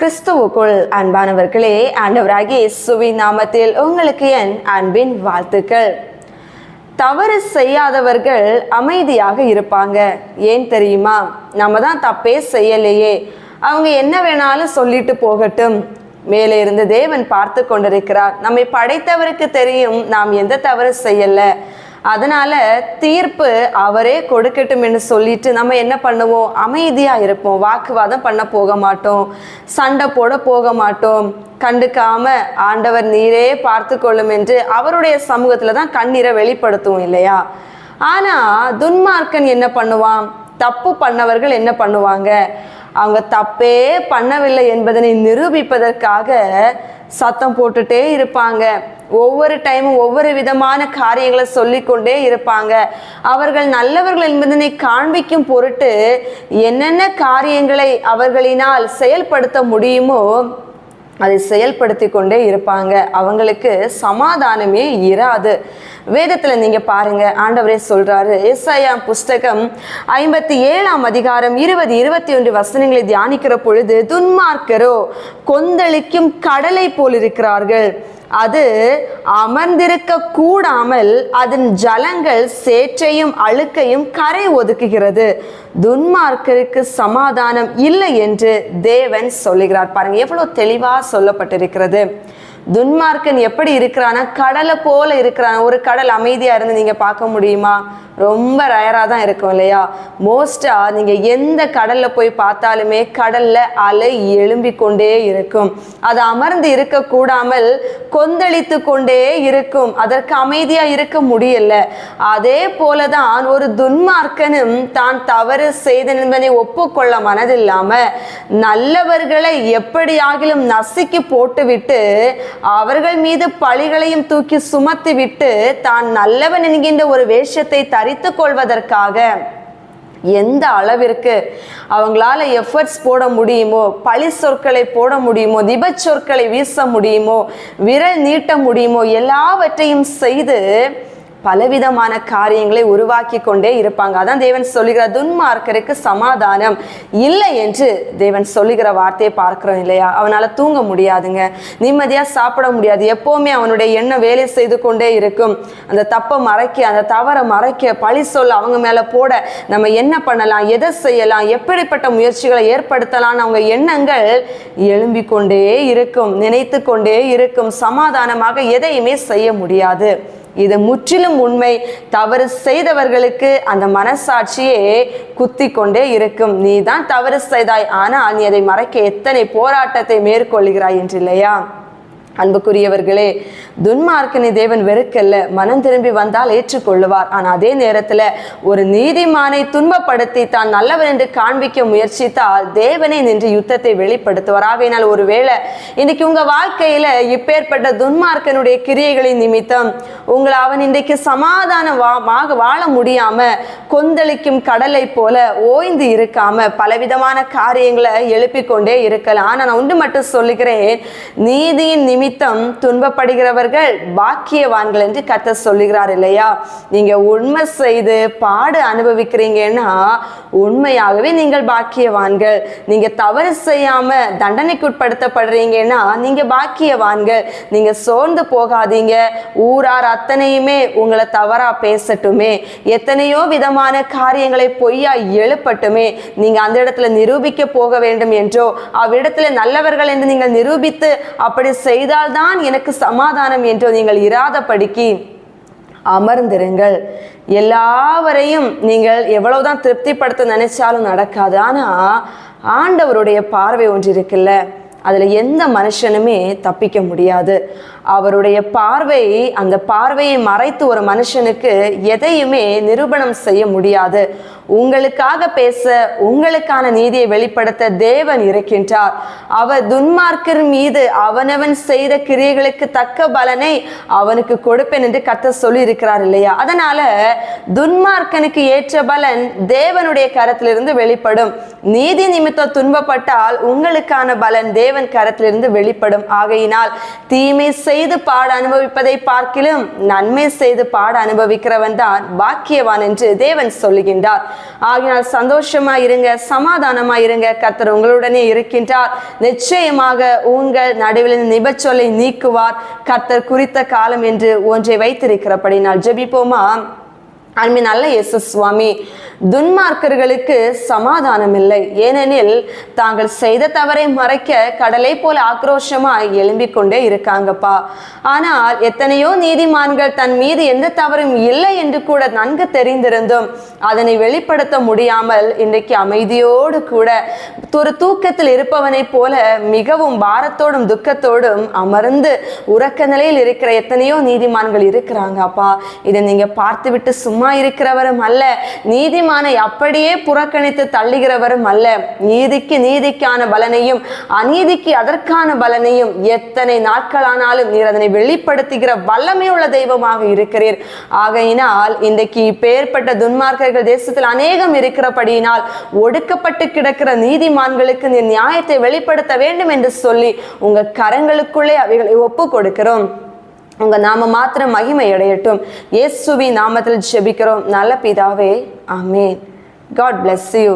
கிறிஸ்துவுக்குள் அன்பானவர்களே ஆண்டவராகி சுவி நாமத்தில் உங்களுக்கு என் அன்பின் வாழ்த்துக்கள். தவறு செய்யாதவர்கள் அமைதியாக இருப்பாங்க. ஏன் தெரியுமா? நம்ம தான் தப்பே செய்யலையே. அவங்க என்ன வேணாலும் சொல்லிட்டு போகட்டும். மேலே இருந்து தேவன் பார்த்து கொண்டிருக்கிறார். நம்மை படைத்தவருக்கு தெரியும். நாம் எந்த தவறு செய்யலை. அதனால தீர்ப்பு அவரே கொடுக்கட்டும் என்று சொல்லிட்டு நம்ம என்ன பண்ணுவோம்? அமைதியா இருப்போம். வாக்குவாதம் பண்ண போக மாட்டோம். சண்டை போட போக மாட்டோம். கண்டுக்காம ஆண்டவர் நீரே பார்த்து கொள்ளும் என்று அவருடைய சமூகத்துல தான் கண்ணீரை வெளிப்படுத்துவோம் இல்லையா? ஆனா துன்மார்க்கன் என்ன பண்ணுவான்? தப்பு பண்ணவர்கள் என்ன பண்ணுவாங்க? அவங்க தப்பே பண்ணவில்லை என்பதனை நிரூபிப்பதற்காக சத்தம் போட்டுட்டே இருப்பாங்க. ஒவ்வொரு டைமும் ஒவ்வொரு விதமான காரியங்களை சொல்லிக்கொண்டே இருப்பாங்க. அவர்கள் நல்லவர்கள் என்பதனை காண்பிக்கும் பொருட்டு என்னென்ன காரியங்களை அவர்களினால் செயல்படுத்த முடியுமோ அதை செயல்படுத்தி கொண்டே இருப்பாங்க. அவங்களுக்கு சமாதானமே இராது. வேதத்தில் நீங்கள் பாருங்கள் ஆண்டவரே சொல்கிறாரு ஏசாயா புஸ்தகம் ஐம்பத்தி ஏழாம் அதிகாரம் இருபது இருபத்தி ஒன்று வசனங்களை தியானிக்கிற பொழுது துன்மார்க்கரோ கொந்தளிக்கும் கடலை போல் இருக்கிறார்கள் அது அமர்ந்திருக்க கூடாமல் அதன் ஜலங்கள் சேற்றையும் அழுக்கையும் கரை ஒதுக்குகிறது. துன்மார்க்கருக்கு சமாதானம் இல்லை என்று தேவன் சொல்லுகிறார். பாருங்க எவ்வளவு தெளிவா சொல்லப்பட்டிருக்கிறது. துன்மார்க்கன் எப்படி இருக்கிறானா? கடலை போல இருக்கிறான். ஒரு கடல் அமைதியா இருந்து நீங்க பார்க்க முடியுமா? ரொம்ப ரயராக தான் இருக்கும் இல்லையா? மோஸ்ட்டாக நீங்கள் எந்த கடலில் போய் பார்த்தாலுமே கடலில் அலை எழும்பி கொண்டே இருக்கும். அது அமர்ந்து இருக்கக்கூடாமல் கொந்தளித்து கொண்டே இருக்கும். அதற்கு அமைதியாக இருக்க முடியல. அதே போல தான் ஒரு துன்மார்க்கனும் தான் தவறு செய்த என்பதை ஒப்புக்கொள்ள மனதில்லாமல் நல்லவர்களை எப்படியாகிலும் நசுக்கி போட்டுவிட்டு அவர்கள் மீது பழிகளையும் தூக்கி சுமத்திவிட்டு தான் நல்லவன் என்கின்ற ஒரு வேஷத்தை தரித்து கொள்வதற்காக எந்த அளவிற்கு அவங்களால எஃபர்ட்ஸ் போட முடியுமோ பழி சொற்களை போட முடியுமோ திபச் சொற்களை வீச முடியுமோ விரல் நீட்ட முடியுமோ எல்லாவற்றையும் செய்து பலவிதமான காரியங்களை உருவாக்கி கொண்டே இருப்பாங்க. அதான் தேவன் சொல்லுகிற துன்மார்க்கருக்கு சமாதானம் இல்லை என்று தேவன் சொல்லுகிற வார்த்தையை பார்க்கிறோம் இல்லையா? அவனால தூங்க முடியாதுங்க. நிம்மதியா சாப்பிட முடியாது. எப்பவுமே அவனுடைய எண்ணம் வேலை செய்து கொண்டே இருக்கும். அந்த தப்பை மறைக்க அந்த தவறை மறைக்க பழி சொல்ல அவங்க மேல போட நம்ம என்ன பண்ணலாம்? எதை செய்யலாம்? எப்படிப்பட்ட முயற்சிகளை ஏற்படுத்தலாம்னு அவங்க எண்ணங்கள் எழும்பி கொண்டே இருக்கும் நினைத்து கொண்டே இருக்கும். சமாதானமாக எதையுமே செய்ய முடியாது. இது முற்றிலும் உண்மை. தவறு செய்தவர்களுக்கு அந்த மனசாட்சியே குத்தி கொண்டே இருக்கும். நீ தான் தவறு செய்தாய். ஆனால் நீ அதை மறைக்க எத்தனை போராட்டத்தை மேற்கொள்கிறாய் என்று இல்லையா அன்புக்குரியவர்களே துன்மார்க்கனை தேவன் வெறுக்கல்ல மனம் திரும்பி வந்தால் ஏற்றுக்கொள்ளுவார். ஆனால் அதே நேரத்தில் ஒரு நீதிமானை துன்பப்படுத்தி தான் நல்லவன் என்று காண்பிக்க முயற்சித்தால் தேவனை நின்று யுத்தத்தை வெளிப்படுத்துவார். ஆகையினால் ஒருவேளை இன்னைக்கு உங்க வாழ்க்கையில இப்பேற்பட்ட துன்மார்க்கனுடைய கிரியைகளின் நிமித்தம் உங்களை அவன் இன்றைக்கு சமாதானமாக வாழ முடியாம கொந்தளிக்கும் கடலை போல ஓய்ந்து இருக்காம பலவிதமான காரியங்களை எழுப்பிக்கொண்டே இருக்கலாம். ஆனா நான் ஒன்று மட்டும் சொல்லுகிறேன் நீதியின் நிமித்தம் துன்பப்படுகிறவர்கள் பாக்கியவான்கள் என்று கத்த சொல்லுகிறார் இல்லையா? நீங்க உண்மை செய்து பாடு அனுபவிக்கிறீங்கன்னா உண்மையாகவே நீங்கள் பாக்கியவான்கள். நீங்க தவறு செய்யாம தண்டனைக்குட்படுத்தப்படுறீங்கன்னா நீங்க பாக்கியவான்கள். நீங்க சோர்ந்து போகாதீங்க. ஊரார் அத்தனையுமே உங்களை தவறா பேசட்டுமே. எத்தனையோ விதமான காரியங்களை பொய்யா எழுப்பட்டுமே. நீங்க அந்த இடத்துல நிரூபிக்க போக வேண்டும் என்றோ அவ்விடத்துல நல்லவர்கள் என்று நீங்கள் நிரூபித்து அப்படி செய்தால்தான் எனக்கு சமாதானம் என்று நீங்கள் இராதபடிக்கு அமர்ந்திருங்கள். எல்லாவரையும் நீங்கள் எவ்வளவுதான் திருப்திப்படுத்த நினைச்சாலும் நடக்காது. ஆனா ஆண்டவருடைய பார்வை ஒன்று இருக்குல்ல அதில் எந்த மனுஷனுமே தப்பிக்க முடியாது. அவருடைய பார்வை அந்த பார்வையை மறைத்து ஒரு மனுஷனுக்கு எதையுமே நிரூபணம் செய்ய முடியாது. உங்களுக்காக பேச உங்களுக்கான நீதியை வெளிப்படுத்த தேவன் இருக்கின்றார். அவர் துன்மார்க்கர் மீது அவனவன் செய்த கிரியைகளுக்கு தக்க பலனை அவனுக்கு கொடுப்பேன் என்று கத்த சொல்லி இருக்கிறார் இல்லையா? அதனால துன்மார்க்கனுக்கு ஏற்ற பலன் தேவனுடைய கரத்திலிருந்து வெளிப்படும். நீதி நிமித்தம் துன்பப்பட்டால் உங்களுக்கான பலன் தேவன் கரத்திலிருந்து வெளிப்படும். ஆகையினால் தீமை செய்து பாட அனுபவிப்பதை பார்க்கிலும் நன்மை செய்து பாட அனுபவிக்கிறவன் தான் பாக்கியவான் என்று தேவன் சொல்லுகின்றார். ஆகினால் சந்தோஷமா இருங்க சமாதானமா இருங்க கர்த்தர் உங்களுடனே இருக்கின்றார். நிச்சயமாக உங்கள் நடுவில் நிபச்சொல்லை நீக்குவார். கர்த்தர் குறித்த காலம் என்று ஒன்றை வைத்திருக்கிறபடி நான் ஜெபிப்போமா? அன்பின் நல்ல இயேசு சுவாமி துன்மார்க்கர்களுக்கு சமாதானம் இல்லை ஏனெனில் தாங்கள் செய்த தவறை மறைக்க கடலை போல ஆக்ரோஷமாய் எழும்பிக் கொண்டே இருக்காங்கப்பா. ஆனால் எத்தனையோ நீதிமான்கள் தன் மீது எந்த தவறும் இல்லை என்று கூட நன்கு தெரிந்திருந்தும் அதனை வெளிப்படுத்த முடியாமல் இன்றைக்கு அமைதியோடு கூட ஒரு தூக்கத்தில் இருப்பவனைப் போல மிகவும் பாரத்தோடும் துக்கத்தோடும் அமர்ந்து உறக்க நிலையில் இருக்கிற எத்தனையோ நீதிமான்கள் இருக்கிறாங்க அப்பா இதை நீங்க பார்த்துவிட்டு சும்மா இருக்கிறவரும் அல்ல. நீதிமானை அப்படியே புறக்கணித்து தள்ளுகிறவரும் அல்ல. நீதிக்கு நீதிக்கான பலனையும் அநீதிக்கு அதற்கான பலனையும் எத்தனை நாட்களானாலும் நீர் அதனை வெளிப்படுத்துகிற வல்லமை உள்ள தெய்வமாக இருக்கிறீர். ஆகையினால் இன்றைக்கு இப்பேற்பட்ட துன்மார்க்கர்கள் தேசத்தில் அநேகம் இருக்கிறபடியினால் ஒடுக்கப்பட்டு கிடக்கிற நீதிமான்களுக்கு நீர் நியாயத்தை வெளிப்படுத்த வேண்டும் என்று சொல்லி உங்க கரங்களுக்குள்ளே அவைகளை ஒப்பு கொடுக்கிறோம். உங்கள் நாம மாத்திரம் மகிமை அடையட்டும் இயேசுவி நாமத்தில் ஜெபிக்கிறோம். நல்ல பிதாவே ஆமென். God bless you